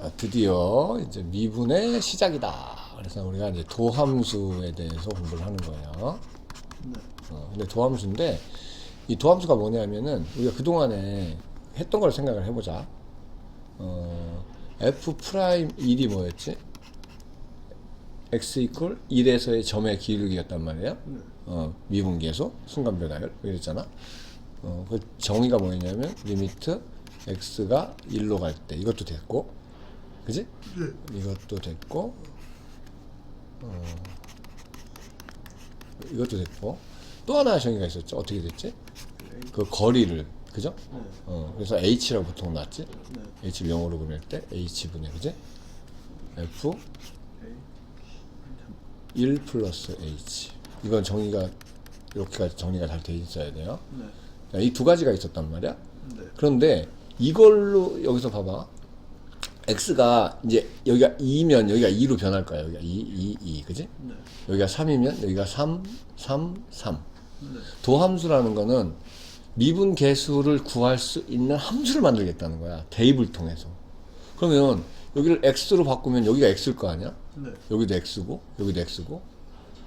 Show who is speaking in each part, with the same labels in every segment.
Speaker 1: 자, 드디어 이제 미분의 시작이다. 그래서 우리가 이제 도함수에 대해서 공부를 하는 거예요.
Speaker 2: 네.
Speaker 1: 어, 근데 도함수인데 이 도함수가 뭐냐면은 우리가 그 동안에 했던 걸 생각을 해보자. 어, f 프라임 1이 뭐였지? x 이퀄 1에서의 점의 기울기였단 말이야.
Speaker 2: 네.
Speaker 1: 어, 미분계수 순간 변화율 이랬잖아. 어, 그 정의가 뭐였냐면 리미트 x가 1로 갈 때 이것도 됐고, 그지?
Speaker 2: 네.
Speaker 1: 이것도 됐고, 어, 이것도 됐고, 또 하나의 정의가 있었죠. 어떻게 됐지? 그 거리를, 그죠?
Speaker 2: 네.
Speaker 1: 어, 그래서 h라고 보통 놨지.
Speaker 2: 네.
Speaker 1: h를 0으로 보낼 때 h분의, 그지? f
Speaker 2: A.
Speaker 1: 1 플러스 h. 이건 정의가 이렇게까지 정리가 잘 돼 있어야 돼요.
Speaker 2: 네.
Speaker 1: 이두 가지가 있었단 말이야.
Speaker 2: 네.
Speaker 1: 그런데 이걸로 여기서 봐봐. X가 이제 여기가 2면 여기가 2로 변할 거야. 여기가 2, 2, 2, 그지?
Speaker 2: 네.
Speaker 1: 여기가 3이면 여기가 3, 3, 3.
Speaker 2: 네.
Speaker 1: 도함수라는 거는 미분 계수를 구할 수 있는 함수를 만들겠다는 거야. 대입을 통해서. 그러면 여기를 x로 바꾸면 여기가 x일 거 아니야?
Speaker 2: 네.
Speaker 1: 여기도 x고 여기도 x고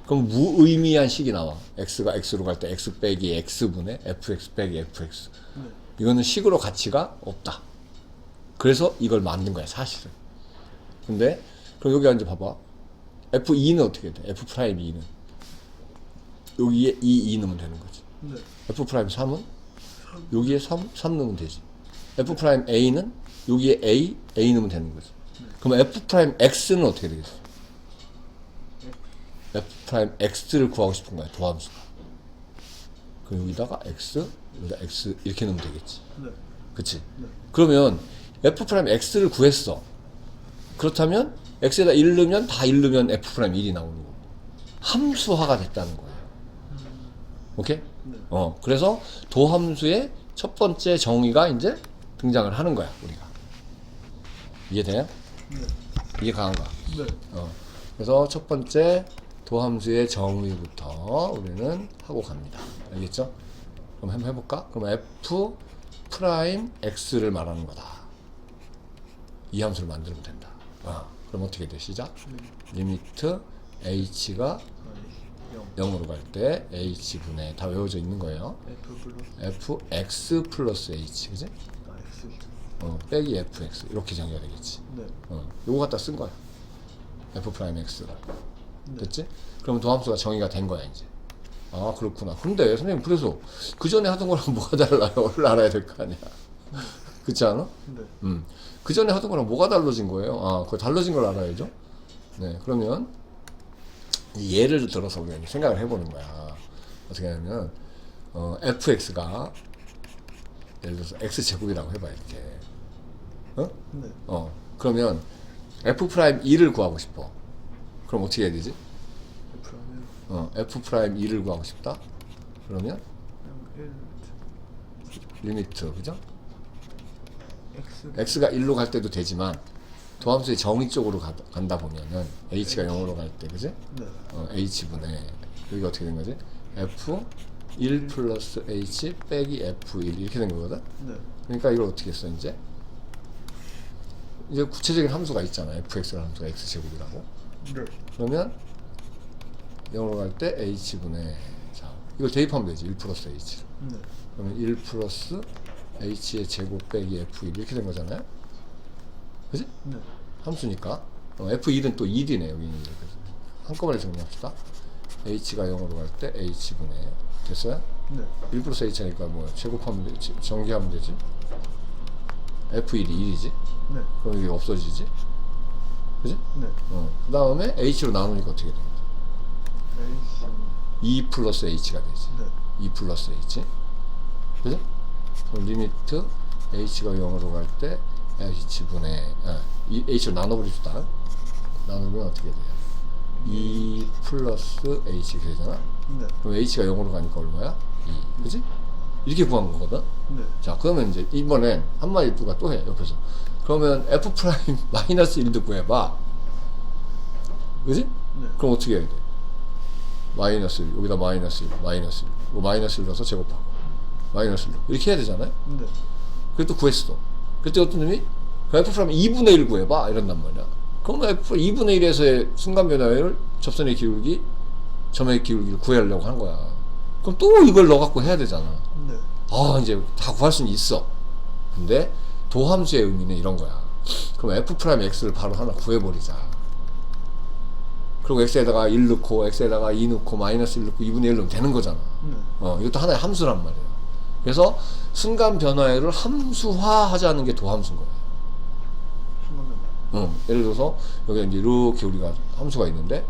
Speaker 1: 그럼 무의미한 식이 나와 x가 x로 갈 때 x 빼기 x분의 fx 빼기 fx
Speaker 2: 네.
Speaker 1: 이거는 식으로 가치가 없다 그래서 이걸 만든 거야 사실은. 근데 그럼 여기 앉아 봐봐. F2는 어떻게 돼? F 프라임 2는? 여기에 2, 2 넣으면 되는 거지.
Speaker 2: 네.
Speaker 1: f 프라임 3은 여기에 3, 3 넣으면 되지. F 프라임 a는? 여기에 a, a 넣으면 되는 거지. 그럼 f 프라임 x는 어떻게 되겠어? F 프라임 x를 구하고 싶은 거야 도함수가. 그럼 여기다가 x 여기다 x 이렇게 넣으면 되겠지.
Speaker 2: 네.
Speaker 1: 그치?
Speaker 2: 네.
Speaker 1: 그러면 f 프라임 x를 구했어 그렇다면 x에다 1 넣으면 다 1 넣으면 f 프라임 1이 나오는 거고 함수화가 됐다는 거예요 오케이?
Speaker 2: 네.
Speaker 1: 어, 그래서 도함수의 첫 번째 정의가 이제 등장을 하는 거야, 우리가. 이해돼요?
Speaker 2: 네.
Speaker 1: 이해 가는가?
Speaker 2: 네.
Speaker 1: 어. 그래서 첫 번째 도함수의 정의부터 우리는 하고 갑니다. 알겠죠? 그럼 한번 해볼까? 그럼 f 프라임 x를 말하는 거다. 이 함수를 만들면 된다. 어. 그럼 어떻게 돼? 시작. 리미트 h가
Speaker 2: 아니. 0.
Speaker 1: 0으로 갈 때 h분의 다 외워져 있는 거예요.
Speaker 2: F
Speaker 1: fx 플러스 h 그지?
Speaker 2: 아 X.
Speaker 1: 어, 빼기 fx 이렇게 정의가 되겠지.
Speaker 2: 네.
Speaker 1: 어, 요거 갖다 쓴 거야. f 프라임 x를
Speaker 2: 네.
Speaker 1: 됐지? 그러면 도함수가 정의가 된 거야 이제. 아 그렇구나. 근데 선생님 그래서 그 전에 하던 거랑 뭐가 달라요? 를 알아야 될 거 아니야. 그렇지 않아?
Speaker 2: 네.
Speaker 1: 음. 그 전에 하던 거랑 뭐가 달라진 거예요? 아, 그 달라진 걸 알아야죠. 네, 그러면 이 예를 들어서 우리가 생각을 해보는 거야. 어떻게 하냐면 어, fx가 예를 들어서 x 제곱이라고 해봐 이렇게. 어?
Speaker 2: 네.
Speaker 1: 어. 그러면 f 프라임 2를 구하고 싶어. 그럼 어떻게 해야 되지? 어, f 프라임 2를 구하고 싶다. 그러면
Speaker 2: 그냥 1
Speaker 1: 리미트 그죠?
Speaker 2: X.
Speaker 1: x가 1로 갈 때도 되지만 도함수의 정의 쪽으로 가, 간다 보면은 h가 0으로 갈 때 그지?
Speaker 2: 네.
Speaker 1: 어, h분의 여기가 어떻게 된 거지? f 1 플러스 h 빼기 f1 이렇게 된 거거든?
Speaker 2: 네.
Speaker 1: 그러니까 이걸 어떻게 써 이제? 이제 구체적인 함수가 있잖아 fx라는 함수가 x제곱이라고
Speaker 2: 네.
Speaker 1: 그러면 0으로 갈 때 h분의 자 이걸 대입하면 되지 1 플러스 h를
Speaker 2: 네.
Speaker 1: 그러면 1 플러스 h의 제곱 빼기 f1 이렇게 된 거잖아요 그지?
Speaker 2: 네.
Speaker 1: 함수니까 어, F1은 또 1이네 여기는 이렇게 한꺼번에 정리합시다 H가 0으로 갈 때 H분의 됐어요?
Speaker 2: 네.
Speaker 1: 1 플러스 H니까 뭐 제곱하면 되지 전개하면 되지 F1이 1이지
Speaker 2: 네.
Speaker 1: 그럼 이게 없어지지 그지?
Speaker 2: 네.
Speaker 1: 어. 그 다음에 H로 나누니까 어떻게 돼?
Speaker 2: H.
Speaker 1: 2 플러스 H가 되지
Speaker 2: 네.
Speaker 1: 2 플러스 H 그지? 그럼 리미트 H가 0으로 갈 때 H분의 아, 이 H로 나눠버립시다 나누면 어떻게 돼요? 2 플러스 H 이렇게 되잖아
Speaker 2: 네.
Speaker 1: 그럼 H가 0으로 가니까 얼마야? 2 그지? 이렇게 구한 거거든
Speaker 2: 네.
Speaker 1: 자 그러면 이제 이번엔 한마디 누가 또 해 옆에서 그러면 F 프라임 마이너스 1도 구해봐 그지?
Speaker 2: 네.
Speaker 1: 그럼 어떻게 해야 돼? 마이너스 1 여기다 마이너스 1 마이너스 1 이거 마이너스 1 넣어서 제곱하고 마이너스 1 이렇게 해야 되잖아요
Speaker 2: 네.
Speaker 1: 그래도 구했어 그때 어떤 놈이 f 프라임 2분의 1 구해봐 이런단 말이야. 그럼 f 2분의 1에서의 순간 변화율 접선의 기울기 점의 기울기를 구하려고 한 거야. 그럼 또 이걸 넣어갖고 해야 되잖아.
Speaker 2: 네.
Speaker 1: 아 이제 다 구할 수는 있어. 근데 도함수의 의미는 이런 거야. 그럼 f 프라임 x를 바로 하나 구해버리자. 그리고 x에다가 1 넣고 x에다가 2 넣고 마이너스 1 넣고 2분의 1 넣으면 되는 거잖아.
Speaker 2: 네.
Speaker 1: 어, 이것도 하나의 함수란 말이에요. 그래서 순간 변화율을 함수화하자는 게 도함수인 거예요. 어, 예를 들어서 여기 이제 이렇게 우리가 함수가 있는데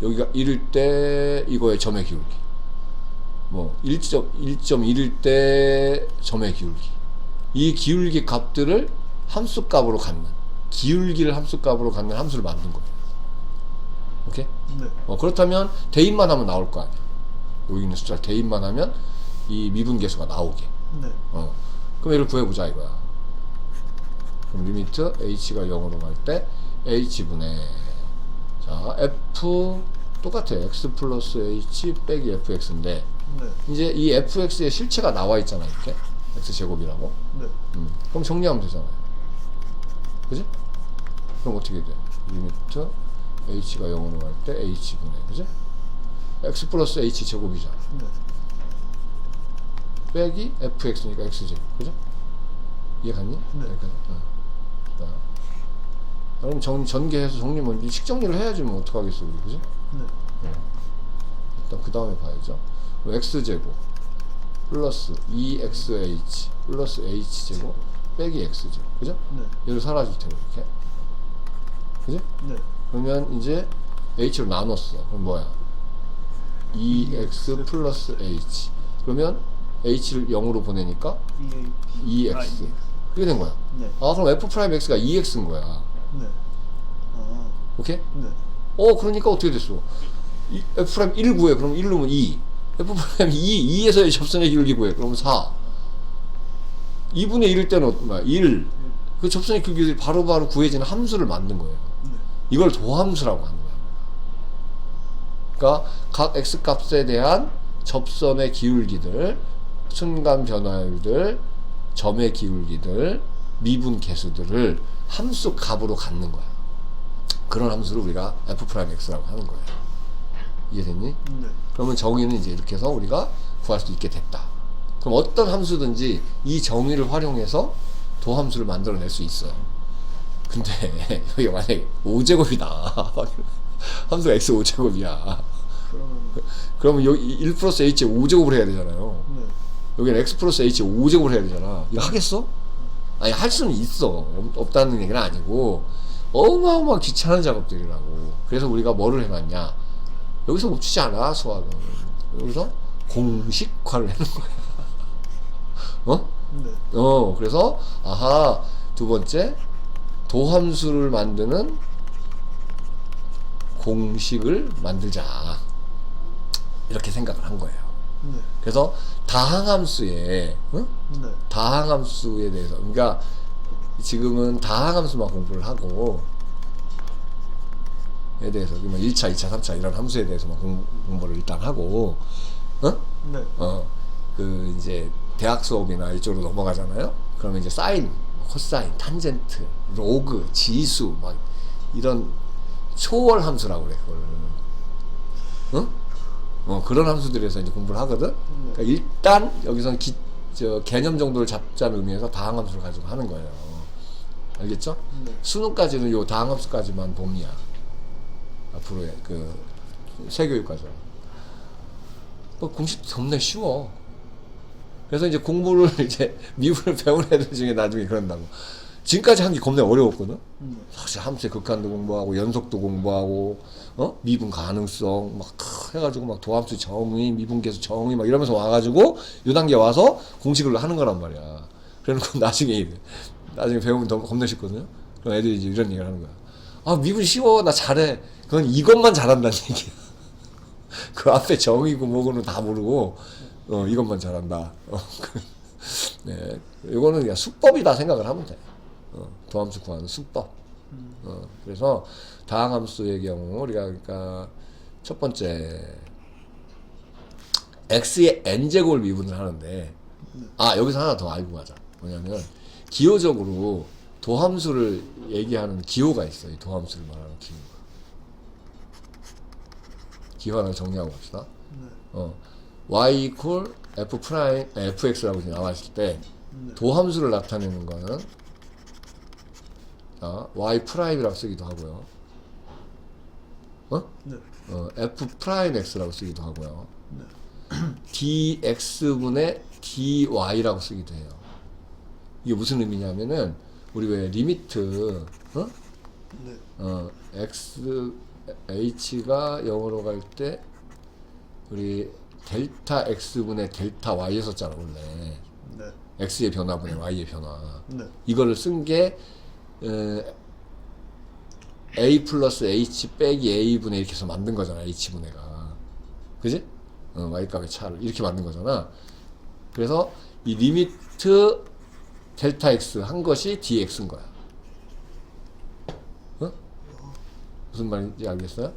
Speaker 1: 여기가 1일 때 이거의 점의 기울기 뭐 1점 1.1일 때 점의 기울기 이 기울기 값들을 함수 값으로 갖는 기울기를 함수 값으로 갖는 함수를 만든 거예요. 오케이?
Speaker 2: 네.
Speaker 1: 어, 그렇다면 대입만 하면 나올 거 아니야. 여기 있는 숫자를 대입만 하면 이 미분 계수가 나오게.
Speaker 2: 네.
Speaker 1: 어. 그럼 얘를 구해보자 이거야. 그럼 리미트 h가 0으로 갈 때 h분의 자 f 똑같아 x 플러스 h 빼기 fx인데
Speaker 2: 네.
Speaker 1: 이제 이 fx의 실체가 나와 있잖아 이렇게 x 제곱이라고.
Speaker 2: 네.
Speaker 1: 음. 그럼 정리하면 되잖아요. 그지? 그럼 어떻게 돼? 리미트 h가 0으로 갈 때 h분의 그지? x 플러스 h 제곱이잖아.
Speaker 2: 네.
Speaker 1: 빼기 fx니까 x제곱 그죠? 이해 갔니?
Speaker 2: 네.
Speaker 1: 여기까지? 어. 자. 그럼 전, 전개해서 정리 먼저 식정리를 해야지 뭐 어떡하겠어 우리 그지?
Speaker 2: 네.
Speaker 1: 일단 그 다음에 봐야죠 x제곱 플러스 2xh 플러스 h제곱 빼기 x제곱 그죠?
Speaker 2: 네.
Speaker 1: 얘도 사라질 테고 이렇게 그지?
Speaker 2: 네.
Speaker 1: 그러면 이제 h로 나눴어 그럼 뭐야? 2x 플러스 h 그러면 h를 0으로 보내니까. 2x
Speaker 2: 아, EX.
Speaker 1: 그게 된 거야
Speaker 2: 네.
Speaker 1: 아 그럼 f 프라임 x가 2x인 거야
Speaker 2: 네. 아.
Speaker 1: 오케이?
Speaker 2: 네.
Speaker 1: 어 그러니까 어떻게 됐어 이, f 프라임 1 구해 그럼 1 넣으면 2 f 프라임 2 2에서의 접선의 기울기 구해 그러면 4 2분의 1일 때는 얼마 1. 그 접선의 기울기를 바로바로 구해지는 함수를 만든 거예요
Speaker 2: 네.
Speaker 1: 이걸 도함수라고 하는 거야 그러니까 각 x 값에 대한 접선의 기울기들 순간 변화율들 점의 기울기들 미분 계수들을 함수 값으로 갖는 거야 그런 함수를 우리가 f 프라임 x라고 하는 거예요. 이해됐니?
Speaker 2: 네.
Speaker 1: 그러면 정의는 이제 이렇게 해서 우리가 구할 수 있게 됐다. 그럼 어떤 함수든지 이 정의를 활용해서 도함수를 만들어낼 수 있어요. 근데 여기 만약에 5제곱이다. 함수가 x 5제곱이야.
Speaker 2: 그러면
Speaker 1: 그러면 여기 1 플러스 h에 5제곱을 해야 되잖아요.
Speaker 2: 네.
Speaker 1: 여기는 x 플러스 h에 5제곱을 해야 되잖아. 이거 하겠어? 아니 할 수는 있어. 없- 없다는 얘기는 아니고 어마어마 귀찮은 작업들이라고. 그래서 우리가 뭐를 해놨냐? 여기서 멈추지 않아 수학은. 여기서 공식화를 해놓은 거야. 어?
Speaker 2: 네.
Speaker 1: 어 그래서 아하 두 번째 도함수를 만드는 공식을 만들자 이렇게 생각을 한 거예요.
Speaker 2: 네.
Speaker 1: 그래서 다항함수에 응?
Speaker 2: 네.
Speaker 1: 다항함수에 대해서 그러니까 지금은 다항함수만 공부를 하고 에 대해서 그러면 1차, 2차, 3차 이런 함수에 대해서만 공, 공부를 일단 하고 어?
Speaker 2: 네.
Speaker 1: 어, 그 이제 대학 수업이나 이쪽으로 넘어가잖아요. 그러면 이제 사인, 코사인, 탄젠트, 로그, 지수 막 이런 초월 함수라고 그래 그걸. 응? 어 그런 함수들에서 이제 공부를 하거든. 그러니까 일단 여기서는 기, 저 개념 정도를 잡자는 의미에서 다항함수를 가지고 하는 거예요. 알겠죠?
Speaker 2: 네.
Speaker 1: 수능까지는 요 다항함수까지만 봄이야. 앞으로의 그 세교육까지. 뭐 공식 겁나 쉬워. 그래서 이제 공부를 이제 미분을 배운 애들 중에 나중에 그런다고. 지금까지 한 게 겁나 어려웠거든.
Speaker 2: 네.
Speaker 1: 사실 함수의 극한도 공부하고 연속도 공부하고 어 미분 가능성 막 크- 해가지고 막 도함수 정의 미분계수 정의 막 이러면서 와가지고 요 단계 와서 공식을 하는 거란 말이야. 그래놓고 나중에 나중에 배우면 더 겁나 쉽거든요. 그럼 애들이 이제 이런 얘기를 하는 거야. 아 미분 쉬워 나 잘해. 그건 이것만 잘한다는 얘기야. 그 앞에 정의고 뭐고는 다 모르고 어 이것만 잘한다. 어, 그, 네, 이거는 그냥 수법이다 생각을 하면 돼. 어, 도함수 구하는 수법. 어, 그래서 다항함수의 경우 우리가 그러니까 첫 번째 x의 n 제곱을 미분을 하는데 아 여기서 하나 더 알고 가자. 뭐냐면 기호적으로 도함수를 얘기하는 기호가 있어요. 이 도함수를 말하는 기호가. 기호 하나 정리하고 갑시다.
Speaker 2: 네.
Speaker 1: 어, y equal f 프라임 fx라고 이제 나왔을 때
Speaker 2: 네.
Speaker 1: 도함수를 나타내는 거는 자, y 프라임이라고 쓰기도 하고요. 어?
Speaker 2: 네.
Speaker 1: 어, f 프라임 x라고 쓰기도 하고요.
Speaker 2: 네.
Speaker 1: dx분의 dy라고 쓰기도 해요. 이게 무슨 의미냐면은 우리 왜 리미트 어?
Speaker 2: 네.
Speaker 1: 어, x h가 0으로 갈 때 우리 델타 x분의 델타 y 했었잖아 원래
Speaker 2: 네.
Speaker 1: x의 변화분의 y의 변화
Speaker 2: 네.
Speaker 1: 이거를 쓴 게 a 플러스 h 빼기 a분의 이렇게 해서 만든 거잖아 h분의가 그지? 어, y값의 차를 이렇게 만든 거잖아 그래서 이 리미트 델타 x 한 것이 dx인 거야 어? 무슨 말인지 알겠어요?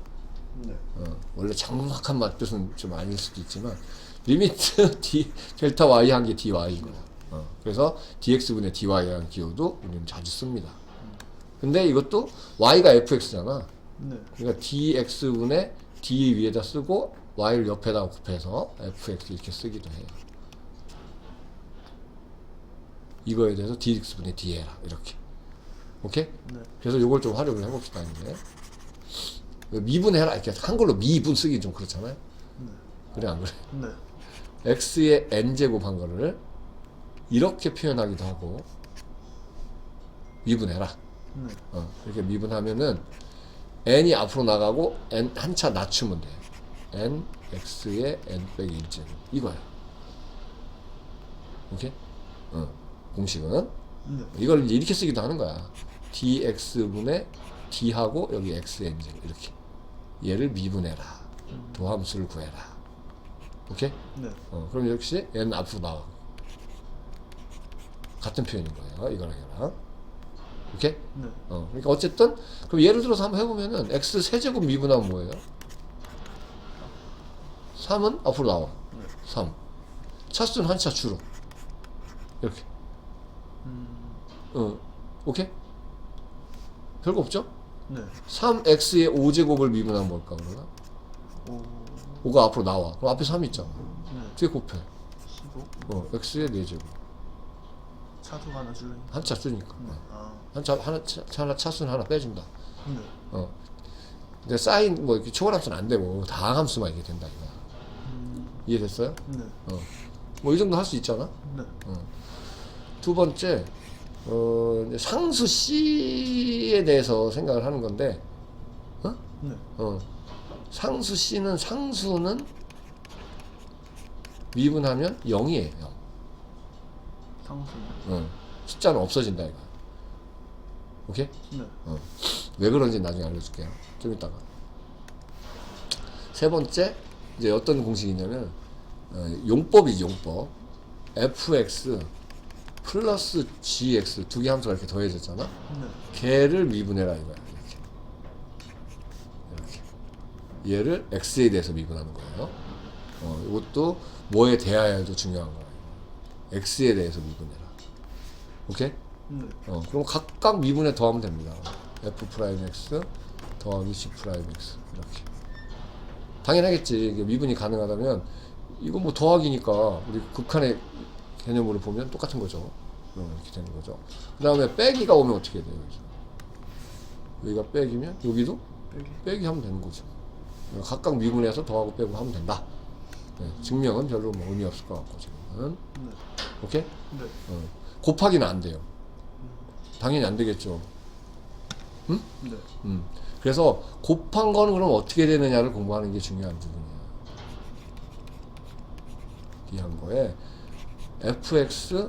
Speaker 2: 네.
Speaker 1: 어, 원래 정확한 맛뜻은 좀 아닐 수도 있지만 리미트 d 델타 y 한 게 dy인 거야. 어, 그래서 dx분의 dy라는 기호도 우리는 자주 씁니다. 근데 이것도 y가 fx잖아.
Speaker 2: 네.
Speaker 1: 그러니까 dx분의 d 위에다 쓰고 y를 옆에다 곱해서 fx 이렇게 쓰기도 해요. 이거에 대해서 dx분의 d 해라 이렇게. 오케이?
Speaker 2: 네.
Speaker 1: 그래서 이걸 좀 활용을 해봅시다 이제. 미분해라 이렇게 한글로 미분 쓰기 좀 그렇잖아요.
Speaker 2: 네.
Speaker 1: 그래 안 그래?
Speaker 2: 네.
Speaker 1: x의 n 제곱한 거를 이렇게 표현하기도 하고 미분해라.
Speaker 2: 네.
Speaker 1: 어, 이렇게 미분하면은 n이 앞으로 나가고 n 한 차 낮추면 돼. n x의 n 빼기 1 제곱 이거야. 오케이? 어, 공식은
Speaker 2: 네.
Speaker 1: 이걸 이렇게 쓰기도 하는 거야. dx분의 d하고 여기 x의 n 제곱 이렇게 얘를 미분해라. 도함수를 구해라. 오케이?
Speaker 2: 네.
Speaker 1: 어, 그럼 역시 n 앞으로 나와. 같은 표현인 거예요. 이거랑 이거랑. 오케이?
Speaker 2: 네.
Speaker 1: 어, 그러니까 어쨌든 그럼 예를 들어서 한번 해보면은 x 세제곱 미분하면 뭐예요? 3은 앞으로 나와.
Speaker 2: 네.
Speaker 1: 3. 차수는 한 차 줄어. 이렇게.
Speaker 2: 음.
Speaker 1: 어, 오케이? 별거 없죠?
Speaker 2: 네.
Speaker 1: 3x의 5제곱을 미분하면 뭘까 그러나?
Speaker 2: 오.
Speaker 1: 5가 앞으로 나와. 그럼 앞에 3 있잖아.
Speaker 2: 네.
Speaker 1: 뒤에 곱해.
Speaker 2: 15.
Speaker 1: 어, x의 4제곱.
Speaker 2: 차수가 하나 줄래?
Speaker 1: 한차 쓰니까.
Speaker 2: 네. 아.
Speaker 1: 한 차, 하나, 차, 하나 차수는 하나 빼준다.
Speaker 2: 네.
Speaker 1: 어. 근데 사인, 뭐, 이렇게 초월함수는 안 되고, 다항함수만 이게 된다, 이거야.
Speaker 2: 음.
Speaker 1: 이해됐어요?
Speaker 2: 네.
Speaker 1: 어. 뭐, 이 정도 할 수 있잖아?
Speaker 2: 네.
Speaker 1: 두 번째, 어, 상수 C에 대해서 생각을 하는 건데, 어?
Speaker 2: 네.
Speaker 1: 어. 상수 C는, 상수는 미분하면 0이에요, 0.
Speaker 2: 상수.
Speaker 1: 어. 숫자는 없어진다, 이거. 오케이?
Speaker 2: 네.
Speaker 1: 어. 왜 그런지 나중에 알려줄게요. 좀 이따가. 세 번째, 이제 어떤 공식이냐면, 어, 용법이지, 용법. fx 플러스 gx 두 개 함수가 이렇게 더해졌잖아?
Speaker 2: 네.
Speaker 1: 걔를 미분해라 이거야. 이렇게. 이렇게. 얘를 x에 대해서 미분하는 거예요. 어, 이것도 뭐에 대하여도 중요한 거야. X에 대해서 미분해라. 오케이?
Speaker 2: 네.
Speaker 1: 어, 그럼 각각 미분에 더하면 됩니다. f 프라임 x 더하기 g 프라임 x 이렇게. 당연하겠지. 이게 미분이 가능하다면 이거 뭐 더하기니까 우리 극한의 개념으로 보면 똑같은 거죠. 어, 이렇게 되는 거죠. 그 다음에 빼기가 오면 어떻게 돼요? 여기가 빼기면 여기도
Speaker 2: 빼기.
Speaker 1: 빼기 하면 되는 거죠. 어, 각각 미분해서 더하고 빼고 하면 된다. 네, 증명은 별로 뭐 의미 없을 것 같고 지금은
Speaker 2: 네.
Speaker 1: 오케이?
Speaker 2: 네.
Speaker 1: 어, 곱하기는 안 돼요. 당연히 안 되겠죠.
Speaker 2: 네.
Speaker 1: 음. 그래서 곱한 거는 그럼 어떻게 되느냐를 공부하는 게 중요한 부분이에요. 이한 거에 fx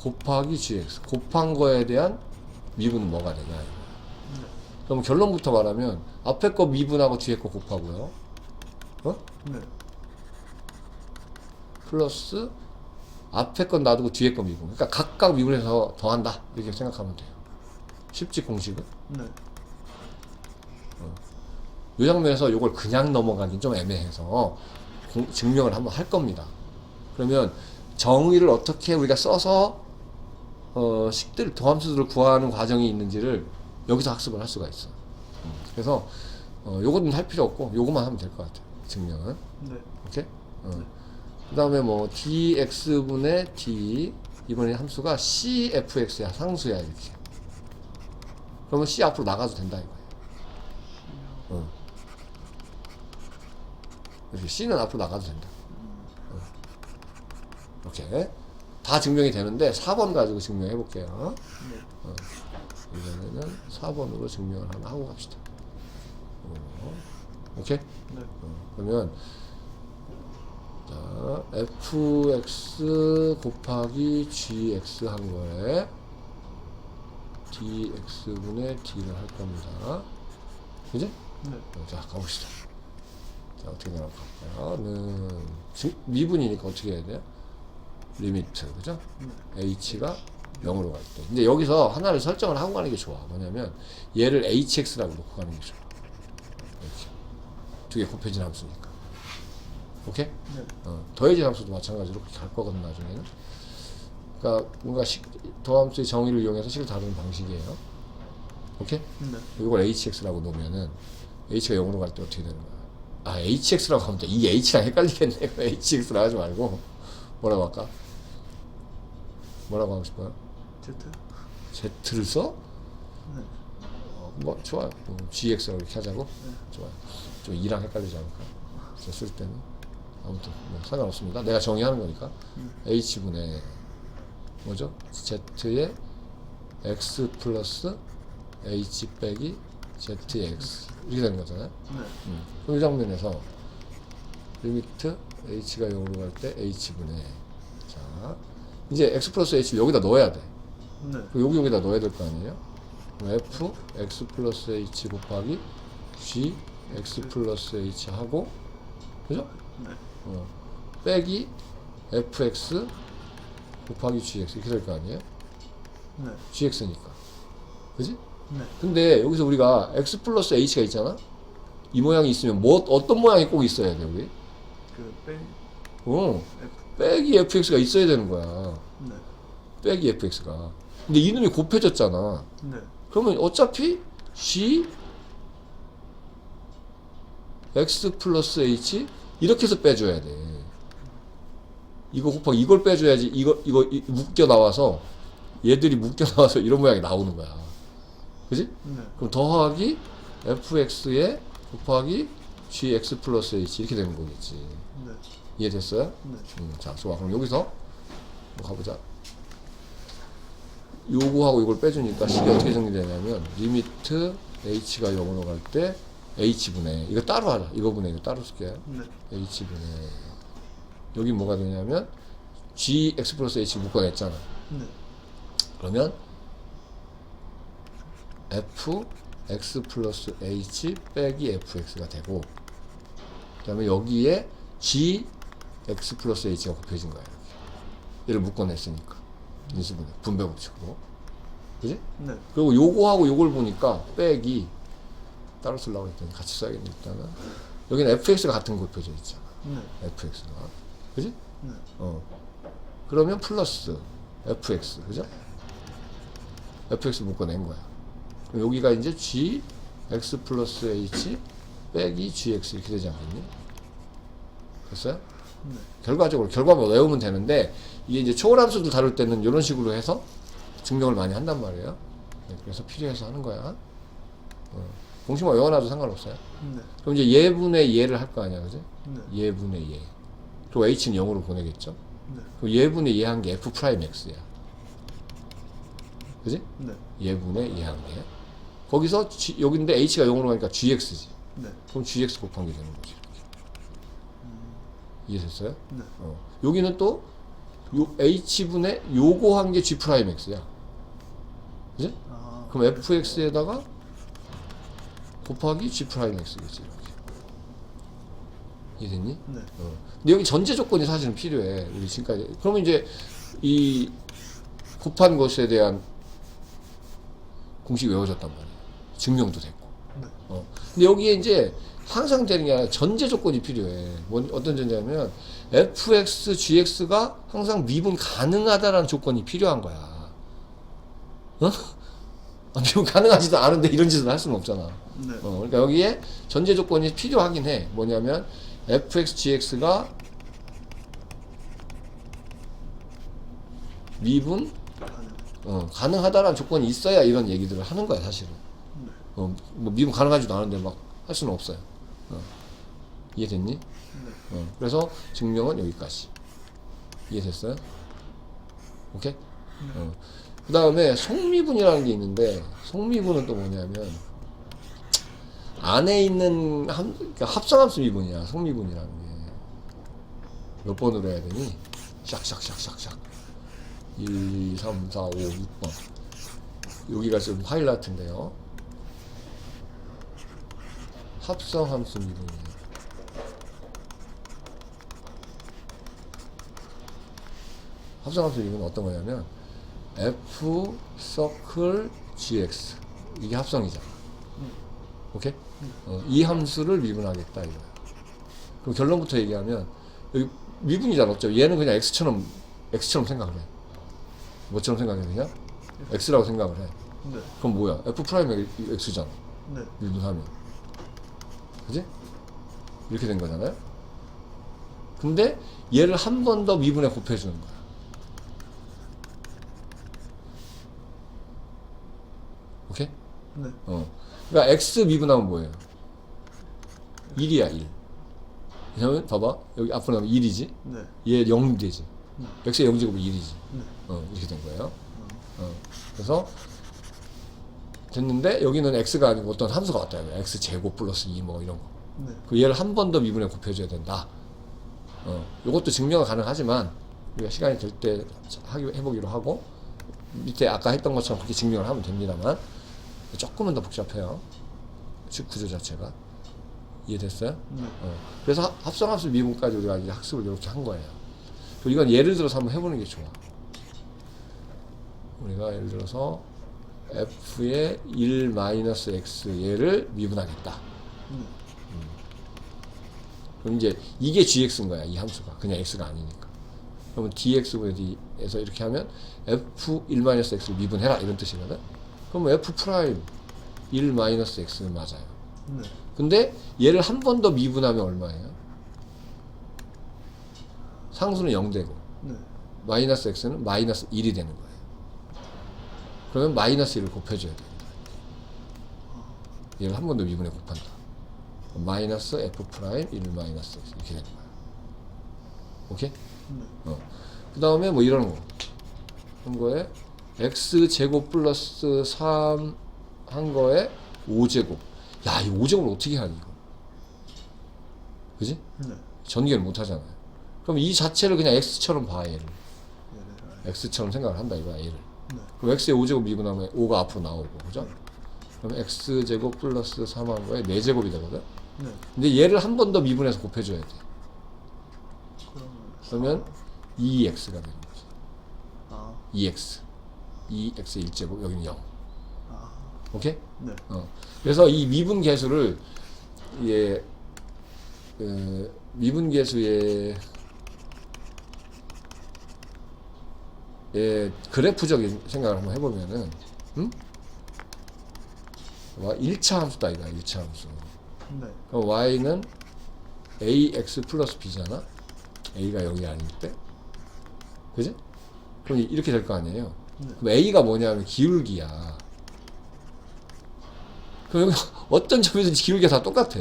Speaker 1: 곱하기 gx 곱한 거에 대한 미분은 뭐가 되냐.
Speaker 2: 네.
Speaker 1: 그럼 결론부터 말하면 앞에 거 미분하고 뒤에 거 곱하고요. 어?
Speaker 2: 네.
Speaker 1: 플러스 앞에 건 놔두고 뒤에 거 미분. 그러니까 각각 미분해서 더한다. 이렇게 생각하면 돼요. 쉽지 공식은?
Speaker 2: 네.
Speaker 1: 이 장면에서 이걸 그냥 넘어가긴 좀 애매해서 공- 증명을 한번 할 겁니다. 그러면 정의를 어떻게 우리가 써서 어, 식들 도함수들을 구하는 과정이 있는지를 여기서 학습을 할 수가 있어. 음, 그래서 어, 요거는 할 필요 없고 요것만 하면 될 것 같아. 증명은.
Speaker 2: 네.
Speaker 1: 오케이? 어. 그 다음에 뭐 dx분의 d 이번에 함수가 cfx야 상수야 이렇게. 그러면 c 앞으로 나가도 된다 이거야. 어. 이렇게 c는 앞으로 나가도 된다. 어. 오케이. 다 증명이 되는데 4번 가지고 증명해 볼게요.
Speaker 2: 네.
Speaker 1: 이번에는 4번으로 증명을 하나 하고 갑시다. 어. 오케이?
Speaker 2: 네.
Speaker 1: 어, 그러면 자 fx 곱하기 gx 한 거에 dx분의 d를 할 겁니다. 그지?
Speaker 2: 네.
Speaker 1: 어, 자 가봅시다. 자 어떻게 나올까요? 는 지- 미분이니까 어떻게 해야 돼요? 리미트 그죠?
Speaker 2: 네.
Speaker 1: h가 0으로 갈 때. 근데 여기서 하나를 설정을 하고 가는 게 좋아. 뭐냐면 얘를 hx라고 놓고 가는 게 좋아. 이렇게 두 개 곱해진 함수니까. 오케이?
Speaker 2: 네.
Speaker 1: 어, 더해진 함수도 마찬가지로 그렇게 갈 거거든 나중에는. 그러니까 뭔가 식, 더함수의 정의를 이용해서 식을 다루는 방식이에요. 오케이?
Speaker 2: 네.
Speaker 1: 이걸 hx라고 놓으면은 h가 0으로 갈 때 어떻게 되는 거야? 아 hx라고 하면 돼. 이 h랑 헷갈리겠네. hx라 하지 말고 뭐라고 할까? 뭐라고 하고 싶어요?
Speaker 2: Z.
Speaker 1: z를 써?
Speaker 2: 네.
Speaker 1: 어, 뭐 좋아요. 음, gx라고 이렇게 하자고.
Speaker 2: 네.
Speaker 1: 좋아요. 좀 2랑 헷갈리지 않을까? 쓸 때는 아무튼 뭐 상관없습니다. 내가 정의하는 거니까 h 분의 뭐죠? z의 x 플러스 h 빼기 zx 이렇게 되는 거잖아요.
Speaker 2: 네.
Speaker 1: 음. 그럼 이 장면에서 리미트 h가 0으로 갈 때 h분의 자 이제 x 플러스 h 여기다 넣어야 돼.
Speaker 2: 네.
Speaker 1: 여기 여기다 넣어야 될 거 아니에요? f x 플러스 h 곱하기 g x 플러스 h 하고 그죠?
Speaker 2: 네.
Speaker 1: 어. 빼기 fx 곱하기 gx 이렇게 될 거 아니에요?
Speaker 2: 네.
Speaker 1: gx니까 그지?
Speaker 2: 네.
Speaker 1: 근데 여기서 우리가 x 플러스 h가 있잖아? 이 모양이 있으면 뭐 어떤 모양이 꼭 있어야 돼 우리?
Speaker 2: 그 빼.
Speaker 1: 어
Speaker 2: F.
Speaker 1: 빼기 fx가 있어야 되는 거야
Speaker 2: 네.
Speaker 1: 빼기 fx가 근데 이놈이 곱해졌잖아
Speaker 2: 네.
Speaker 1: 그러면 어차피 g x 플러스 h 이렇게 해서 빼줘야 돼. 이거 곱하기 이걸 빼줘야지 이거 이거 이- 묶여 나와서 얘들이 묶여 나와서 이런 모양이 나오는 거야. 그지?
Speaker 2: 네.
Speaker 1: 그럼 더하기 fx에 곱하기 gx 플러스 h 이렇게 되는 거겠지.
Speaker 2: 네.
Speaker 1: 이해됐어요?
Speaker 2: 네.
Speaker 1: 음, 자, 좋아. 그럼 여기서 뭐 가보자. 요거하고 이걸 빼주니까 식이 어떻게 정리되냐면 리미트 h가 0으로 갈 때 h분의 이거 따로 하자. 이거 분의 이거 따로 쓸게요.
Speaker 2: 네.
Speaker 1: h분의 여기 뭐가 되냐면 gx 플러스 h 묶어냈잖아.
Speaker 2: 네.
Speaker 1: 그러면 f x 플러스 h 빼기 fx가 되고 그 다음에 여기에 g x 플러스 h가 곱해진 거야. 이렇게. 얘를 묶어냈으니까 인수분해 분배 법칙으로 그지?
Speaker 2: 네.
Speaker 1: 그리고 요거하고 요걸 보니까 빼기 따로 쓰려고 했더니 같이 써야겠네 일단은 여기는 fx가 같은 거 곱해져 있잖아.
Speaker 2: 네.
Speaker 1: fx가 그지?
Speaker 2: 네.
Speaker 1: 어. 그러면 플러스 fx 그죠? fx 묶어낸 거야. 그럼 여기가 이제 g x 플러스 h 빼기 gx 이렇게 되지 않겠니? 됐어요?
Speaker 2: 네.
Speaker 1: 결과적으로 결과만 외우면 되는데 이게 이제 초월함수들 다룰 때는 이런 식으로 해서 증명을 많이 한단 말이에요. 네, 그래서 필요해서 하는 거야. 어. 공식만 외워놔도 상관없어요.
Speaker 2: 네.
Speaker 1: 그럼 이제 예분의 예를 할 거 아니야, 그지?
Speaker 2: 네.
Speaker 1: 예분의 예. 그리고 h는 0으로 보내겠죠?
Speaker 2: 네.
Speaker 1: 그 예분의 예한 게 f 프라임 x야. 그지?
Speaker 2: 네.
Speaker 1: 예분의 예한 게. 거기서 G, 여기인데 h가 0으로 가니까 gx지.
Speaker 2: 네.
Speaker 1: 그럼 gx 곱한 게 되는 거지. 이렇게. 이해됐어요?
Speaker 2: 네.
Speaker 1: 어. 여기는 또 요 h분의 요거 한 게 g 프라임 x야. 그지?
Speaker 2: 아.
Speaker 1: 그럼 fx에다가 곱하기 g 프라임 x겠지 이렇게. 이해됐니?
Speaker 2: 네.
Speaker 1: 어. 근데 여기 전제 조건이 사실은 필요해. 우리 지금까지. 그러면 이제 이 곱한 것에 대한 공식이 외워졌단 말이야. 증명도 됐고.
Speaker 2: 네.
Speaker 1: 어. 근데 여기에 이제 항상 되는 게 아니라 전제 조건이 필요해. 뭔, 어떤 전제냐면 fx, gx가 항상 미분 가능하다라는 조건이 필요한 거야. 어? 아, 미분 가능하지도 않은데 이런 짓을 할 수는 없잖아.
Speaker 2: 네.
Speaker 1: 어, 그러니까 여기에 전제 조건이 필요하긴 해. 뭐냐면 fx, gx가 미분. 어, 가능하다라는 조건이 있어야 이런 얘기들을 하는 거야 사실은.
Speaker 2: 네.
Speaker 1: 어, 뭐 미분 가능하지도 않은데 막 할 수는 없어요. 어. 이해됐니?
Speaker 2: 네.
Speaker 1: 어, 그래서 증명은 여기까지. 이해됐어요? 오케이? 어. 그 다음에 속미분이라는 게 있는데, 속미분은 또 뭐냐면, 안에 있는 함, 그러니까 합성함수 미분이야, 속미분이라는 게. 몇 번으로 해야 되니? 샥샥샥샥샥. 1, 2, 3, 4, 5, 6번. 여기가 지금 하이라이트인데요. 합성함수 미분이에요. 합성함수 이건 어떤 거냐면 f 서클 gx 이게 합성이잖아. 오케이? 어, 이 함수를 미분하겠다 이거야. 그럼 결론부터 얘기하면 여기 미분이잖아. 어차피 얘는 그냥 x처럼 x처럼 생각을 해. 뭐처럼 생각해 그냥 x라고 생각을 해.
Speaker 2: 네.
Speaker 1: 그럼 뭐야? f 프라임 x잖아.
Speaker 2: 네.
Speaker 1: 미분하면. 그지? 이렇게 된 거잖아요? 근데 얘를 한 번 더 미분에 곱해주는 거야. 오케이?
Speaker 2: 네.
Speaker 1: 어. 그러니까 x 미분하면 뭐예요? 1이야, 1. 왜냐면, 봐봐. 여기 앞으로 나면 1이지?
Speaker 2: 네.
Speaker 1: 얘 0이 되지.
Speaker 2: 네.
Speaker 1: x의 0 제곱은 1이지.
Speaker 2: 네.
Speaker 1: 어, 이렇게 된 거예요. 어. 그래서 됐는데 여기는 x가 아니고 어떤 함수가 왔다. x 제곱 플러스 2 뭐 이런 거.
Speaker 2: 네.
Speaker 1: 그 얘를 한 번 더 미분에 곱해줘야 된다. 어, 이것도 증명은 가능하지만 우리가 시간이 될 때 해보기로 하고 밑에 아까 했던 것처럼 그렇게 증명을 하면 됩니다만 조금은 더 복잡해요. 즉 구조 자체가 이해됐어요?
Speaker 2: 네.
Speaker 1: 어, 그래서 합- 합성함수 미분까지 우리가 이제 학습을 이렇게 한 거예요. 그리고 이건 예를 들어서 한번 해보는 게 좋아. 우리가 예를 들어서 f의 1-x 얘를 미분하겠다.
Speaker 2: 네.
Speaker 1: 그럼 이제 이게 gx인 거야 이 함수가 그냥 x가 아니니까 그러면 dx분의 d에서 이렇게 하면 f1-x를 미분해라 이런 뜻이거든 그러면 f 프라임 1-x는 맞아요
Speaker 2: 네.
Speaker 1: 근데 얘를 한 번 더 미분하면 얼마예요? 상수는 0되고
Speaker 2: 네.
Speaker 1: 마이너스 x는 마이너스 1이 되는 거예요 그러면 마이너스 1을 곱해줘야 됩니다 얘를 한 번 더 미분해 곱한다 마이너스 f 프라임 1 마이너스 x 이렇게 되는 거야 오케이?
Speaker 2: 네.
Speaker 1: 어. 그 다음에 뭐 이런 거. 한 거에 x 제곱 플러스 3 한 거에 5제곱. 야, 이 5제곱을 어떻게 하니, 이거? 그지?
Speaker 2: 네.
Speaker 1: 전개를 못 하잖아요. 그럼 이 자체를 그냥 x처럼 봐, 얘를.
Speaker 2: 얘를
Speaker 1: x처럼 생각을 한다, 이거야, 얘를.
Speaker 2: 네.
Speaker 1: 그럼 x에 5제곱 미분하면 5가 앞으로 나오고, 그죠? 그럼 x 제곱 플러스 3 한 거에 4제곱이 되거든?
Speaker 2: 네.
Speaker 1: 근데 얘를 한 번 더 미분해서 곱해줘야 돼.
Speaker 2: 그러면
Speaker 1: 그러면 2x가 되는 거지.
Speaker 2: 아.
Speaker 1: 2x. 2x 1제곱, 여기는 0.
Speaker 2: 아.
Speaker 1: 오케이?
Speaker 2: 네.
Speaker 1: 어. 그래서 이 미분 계수를 예, 그 미분 계수의 예, 그래프적인 생각을 한번 해보면은, 음? 와, 1차 함수다, 이거 1차 함수.
Speaker 2: 네.
Speaker 1: 그럼 y는 ax 플러스 b잖아? a가 0이 아닐 때? 그지? 그럼 이렇게 될 거 아니에요?
Speaker 2: 네.
Speaker 1: 그럼 a가 뭐냐면 기울기야. 그럼 어떤 점에서든지 기울기가 다 똑같아.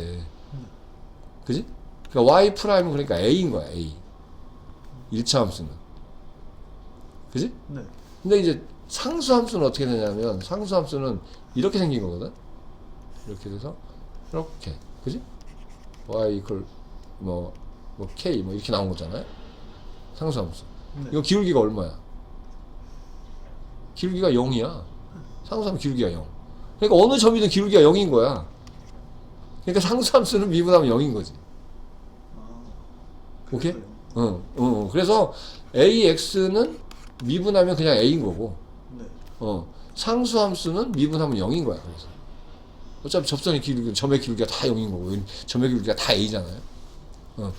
Speaker 1: 그지? 그러니까 y 프라임은 그러니까 a인 거야, a. 1차 함수는. 그지?
Speaker 2: 네.
Speaker 1: 근데 이제 상수 함수는 어떻게 되냐면 상수 함수는 이렇게 생긴 거거든. 이렇게 돼서 이렇게 그지? y 이퀄 뭐, 뭐 k 뭐 이렇게 나온 거잖아요. 상수 함수.
Speaker 2: 네.
Speaker 1: 이거 기울기가 얼마야? 기울기가 0이야. 상수함수 기울기가 0. 그러니까 어느 점이든 기울기가 0인 거야. 그러니까 상수함수는 미분하면 0인 거지.
Speaker 2: 아.
Speaker 1: 오케이?
Speaker 2: 그래서요.
Speaker 1: 어, 어. 그래서 AX는 미분하면 그냥 A인 거고,
Speaker 2: 네.
Speaker 1: 어, 상수함수는 미분하면 0인 거야. 그래서 어차피 접선의 기울기, 점의 기울기가 다 0인 거고, 점의 기울기가 다 A잖아요. 어,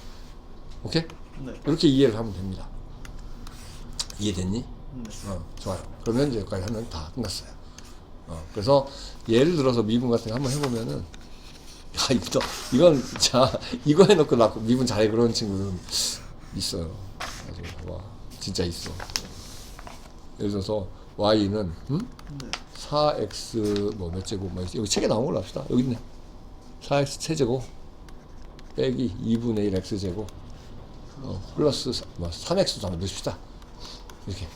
Speaker 1: 오케이?
Speaker 2: 네.
Speaker 1: 이렇게 이해를 하면 됩니다. 이해됐니?
Speaker 2: 네.
Speaker 1: 어, 좋아요. 그러면 이제 여기까지 하면 다 끝났어요. 어, 그래서 예를 들어서 미분 같은 거 한번 해보면은 야 이거 이건 자 이거 해놓고 나 미분 잘해 그런 친구는 있어요. 아주 와 진짜 있어. 예를 들어서 y는 음?
Speaker 2: 네.
Speaker 1: 4x 뭐 몇 제곱 뭐 여기 책에 나온 걸로 합시다. 여기 있네. 4x 세제곱 빼기 2분의 1 x 제곱 어, 플러스 사- 뭐 3x 한번 넣읍시다. 이렇게.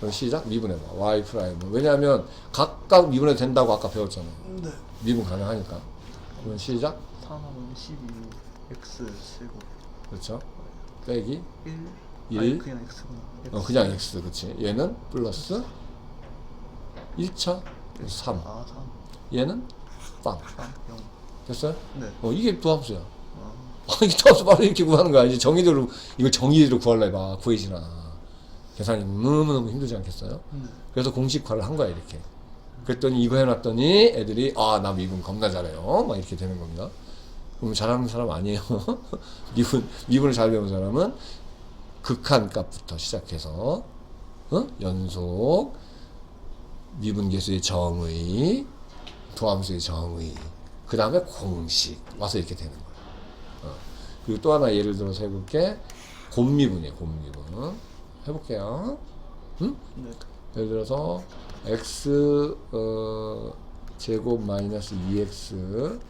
Speaker 1: 그럼 시작 미분해봐. y 프라임은 왜냐하면 각각 미분해도 된다고 아까 배웠잖아요.
Speaker 2: 네.
Speaker 1: 미분 가능하니까. 그러면 시작
Speaker 2: 3하면 12 x 제곱
Speaker 1: 그렇죠. 빼기
Speaker 2: 1
Speaker 1: 일.
Speaker 2: 아니 그냥 x구나
Speaker 1: 어, 그냥 x 그렇지. 얘는 플러스 1차 3.
Speaker 2: 아 3,
Speaker 1: 얘는 빵.
Speaker 2: 3, 0
Speaker 1: 됐어요?
Speaker 2: 네.
Speaker 1: 어, 이게 도함수야.
Speaker 2: 아,
Speaker 1: 아, 이게 도함수 바로 이렇게 구하는 거야. 이제 정의대로, 이걸 정의대로 구하려 해봐. 구해지나. 계산이 너무너무 힘들지 않겠어요?
Speaker 2: 네.
Speaker 1: 그래서 공식화를 한 거야, 이렇게. 그랬더니 이거 해놨더니 애들이, 아, 나 미분 겁나 잘해요. 막 이렇게 되는 겁니다. 그럼 잘하는 사람 아니에요. 미분, 미분을 잘 배운 사람은 극한 값부터 시작해서, 어? 연속, 미분 계수의 정의, 도함수의 정의, 그 다음에 공식 와서 이렇게 되는 거예요. 어. 그리고 또 하나 예를 들어서 해볼게. 곰미분이에요, 곰미분. 해볼게요. 응?
Speaker 2: 네.
Speaker 1: 예를 들어서 x 어, 제곱 마이너스 2x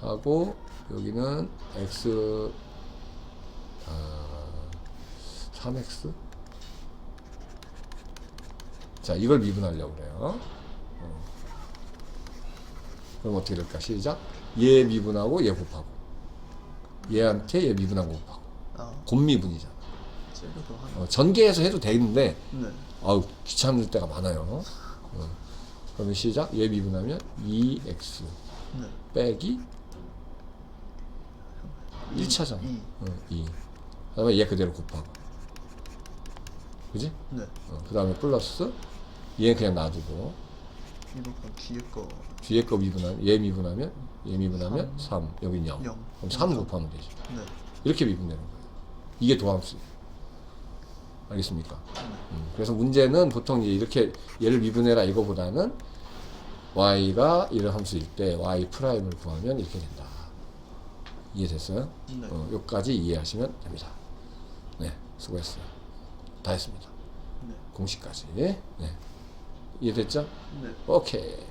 Speaker 1: 하고 여기는 x 아, 3x 자 이걸 미분하려고 그래요. 어. 그럼 어떻게 될까? 시작. 얘 미분하고 얘 곱하고 얘한테 얘 미분하고 곱하고
Speaker 2: 아
Speaker 1: 곰미분이잖아.
Speaker 2: 한
Speaker 1: 어, 전개해서 해도 되는데
Speaker 2: 네.
Speaker 1: 아우 귀찮을 때가 많아요. 어. 그러면 시작. 얘 미분하면 2x
Speaker 2: 네.
Speaker 1: 빼기 1차잖아.
Speaker 2: 이.
Speaker 1: 어, 2. 그다음에 얘 그대로 곱하고. 그지?
Speaker 2: 네.
Speaker 1: 어, 그다음에 플러스 얘 그냥 놔두고
Speaker 2: 이거 뒤에 거
Speaker 1: 뒤에 거 미분하면 얘 미분하면 얘 미분하면 3. 여긴 0.
Speaker 2: 영.
Speaker 1: 그럼 3 곱하면 되죠.
Speaker 2: 네.
Speaker 1: 이렇게 미분되는 거예요. 이게 도함수. 알겠습니까? 음, 그래서 문제는 보통 이제 이렇게 얘를 미분해라 이거보다는 y가 이런 함수일 때 y 프라임을 구하면 이렇게 된다. 이해됐어요?
Speaker 2: 네.
Speaker 1: 어, 여기까지 이해하시면 됩니다. 네, 수고했어요. 다 했습니다.
Speaker 2: 네.
Speaker 1: 공식까지. 네. 이해됐죠?
Speaker 2: 네.
Speaker 1: 오케이. 네.